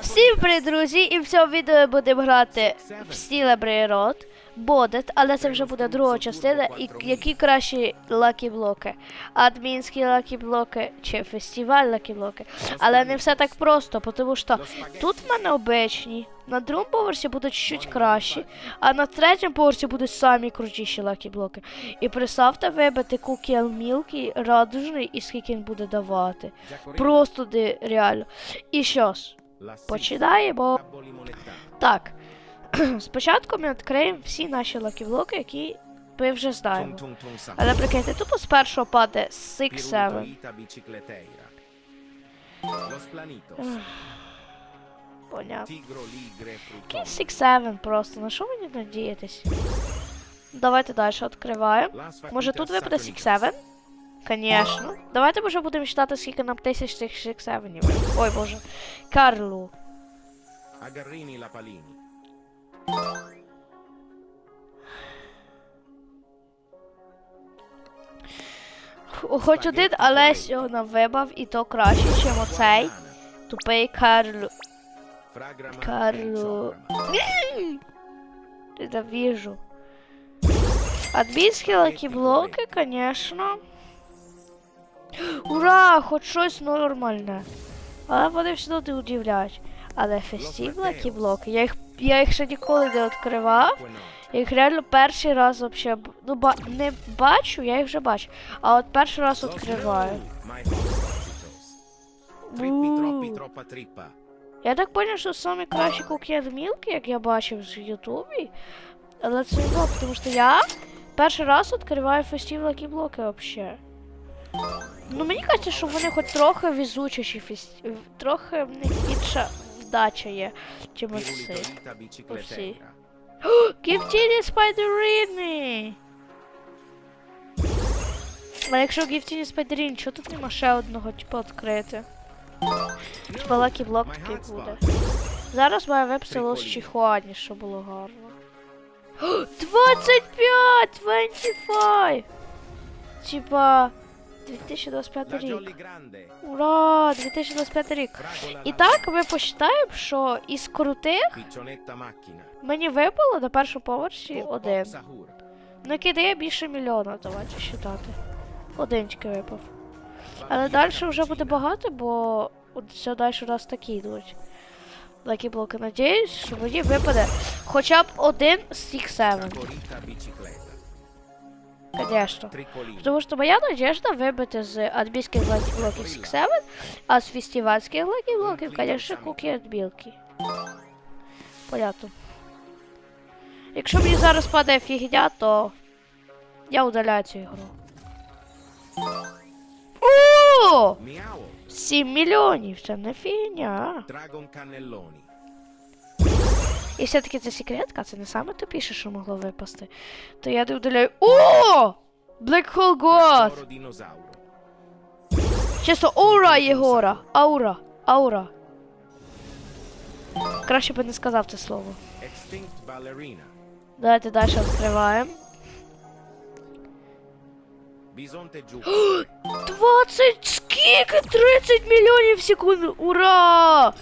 Всім привіт, друзі! І в цьому відео будемо грати в Celebrate Road, Бодет, але це вже буде друга частина. І які кращі лакі блоки? Адмінські лакі блоки чи фестиваль лакі блоки. Але не все так просто, тому що тут в мене обичні, на другому поверсі будуть чуть кращі, а на третьому поверсі будуть самі крутіші лакі блоки. І представте вибити кукіл мілкий, радужний і скільки він буде давати. Просто реально. І що ж, починаємо. Так. Спочатку ми відкриємо всі наші лаківлоки, які ми вже знаємо. Але прикиньте, тупо з першого паде 6-7. Понятно. Який 6-7 просто, на що мені надіятись? Давайте далі відкриваємо. Може тут випаде 6-7? Конечно. Давайте вже будемо читати, скільки нам тисяч цих 6-7. Ой, боже. Карлу. La Palini. Хоч один, але сьогодні вибав, і то краще, ніж оцей. Тупий Карлу. Карлу. Ненавижу. Адмінські лакі-блоки, конечно. Ура! Хоч щось нормальне. Але вони одно удивляють. Але фестив лакі-блоки, я їх, я їх ще ніколи не відкривав. Я їх реально перший раз б- ну, ба, не бачу, я їх вже бачу. А от перший раз відкриваю. Я так поняв, що самі кращі куки мілки, як я бачив з Ютубі. Але це не було, тому що я перший раз відкриваю фестив лакі блоки вообще. Ну мені кажеться, що вони хоч трохи везучіші фестив, трохи в них більша вдача є, чим оці. Bicicleteira. Гіфтіні спайдерини! А якщо гіфтіні спайдерин, чого тут нема ще одного, типу, відкрити? Типа лакі блок такий буде. Зараз має виписало з Чихуані, щоб було гарно. О, 25! 25! Типа 2025 рік. Ура! 2025 рік. І так ми посчитаємо, що із крутих мені випало на першому поверсі один. Ну кидає більше мільйона, давайте считати. Одинчики випав. Але далі вже буде багато, бо все далі у нас такі йдуть. Лакі блоки. Надіюсь, що мені випаде хоча б один з цих 7. Конечно. Потому что моя надежда выбити з адмінських блоків Six 7, а з фестивальських блоків, блоків, конечно, куки отбилки. Понятно. Якщо мені зараз падає фігня, то я удаляю цю ігру. О! 7 мільйонів, це не фігня. Драгон Канеллоні. І все-таки це секретка, це не саме тупіше, що могло випасти. То я удаляю. О! Black Hole God! Чисто аура Єгора. Аура. Аура. Краще би не сказав це слово. Давайте далі відкриваємо. Bisonte giù. 20 скільки? 30 мільйонів в секунду. Ура!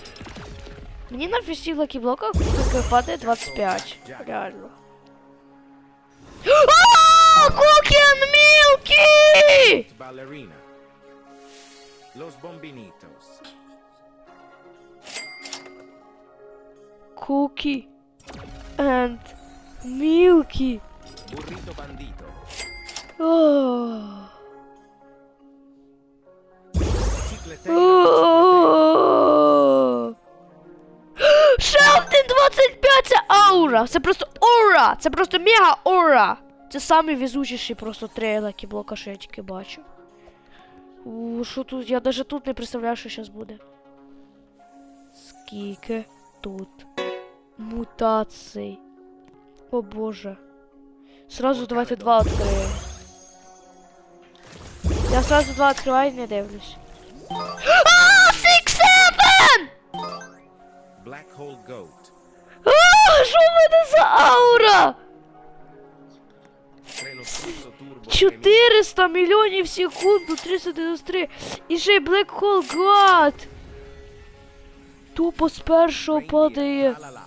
Мені на всіх лакі-блоках випадає 25. Реально. Кукен Мілкі! ballerina. Los Bombinitos. Cookie and Milky. Burrito bandito. Oh. Oh. 25 це аура. Це просто аура. Це просто мега аура. Це самі везучіші просто три лакі блока, що я тільки бачу. У, що тут? Я навіть тут не представляю, що зараз буде. Скільки тут мутацій. О боже. Сразу давайте два відкриємо. Я сразу два відкриваю і не дивлюсь. А, Six Seven! Black hole goat. Аура? Treno Struzzo turbo. 400 мільйонів в секунду, 393. І ще й Black Hole God. тупо з першого падає La la la.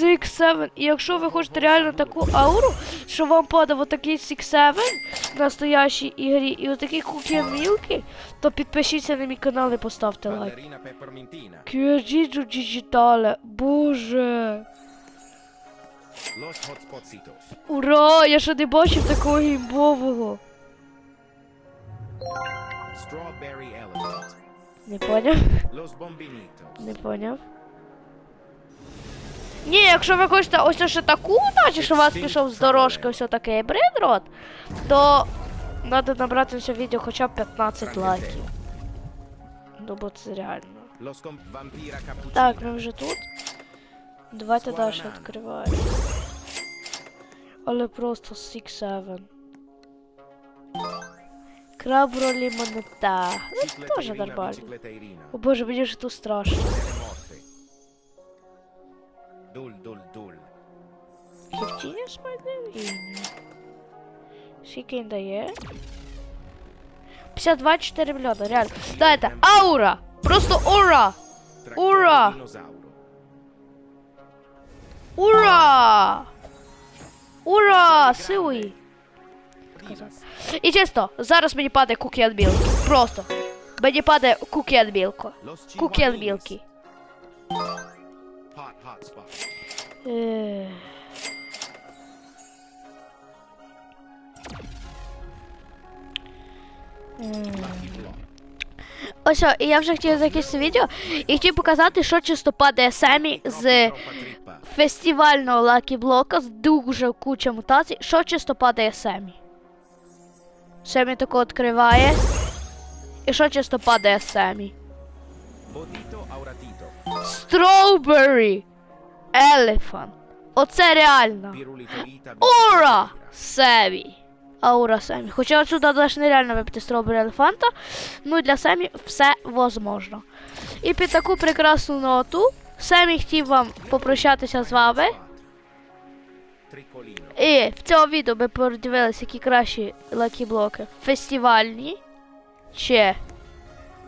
6-7. І якщо ви хочете реально таку ауру, що вам падав отакий 6-7 в настоящій ігрі і отакі куки мілки, то підпишіться на мій канал і поставте лайк. Кюджіджу діджитале, боже. Ура! Я ще не бачив такого elephant. Не поняв? Не поняв. Ні, якщо ви хочете ось ще таку, наче що у вас пішов з дорожки ось такий брейдрот, то треба набрати на це відео хоча б 15 лайків. Ну бо це реально. Так, ми вже тут. Давайте далі відкриваємо. Але просто 6-7. Крабро лімонета. Ну, теж Cicleteirina, нормально. bicicleteirina. О боже, мені ж тут страшно. Delle morte. Dul dul dul. Хівтіні смайдив і ні. Скільки він дає? 52-4 мільйона, реально. Дайте, аура! Просто ура! Trattore Ura! dinosauro. Ура! Ура! Силуї! І чисто, зараз мені падає куки від білки. Просто. Мені падає. Los Куки від білки. Е. Ось, і я вже хотів закінчити відео і хотів показати, що чисто падає Семі з фестивального лакі блока з дуже куча мутацій. Що чисто падає Семі? Семі тако відкриває. І що чисто падає Семі? Strawberry Elephant. Оце реально. Ура! Семі. Аура Семі. Хоча отсюда даже нереально випити Strawberry Елефанта. Ну для Семі все возможно. І під таку прекрасну ноту Семі хотів вам попрощатися з вами. І в цьому відео ми подивилися, які кращі лакі-блоки. Фестивальні чи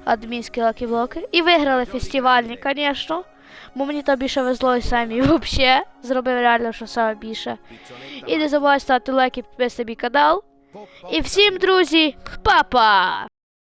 адмінські лакі-блоки. І виграли фестивальні, звісно. Бо мені то більше везло і самі взагалі. Зробив реально, що саме більше. І не забувай ставити лайк і підписати мій канал. І всім, друзі, па-па!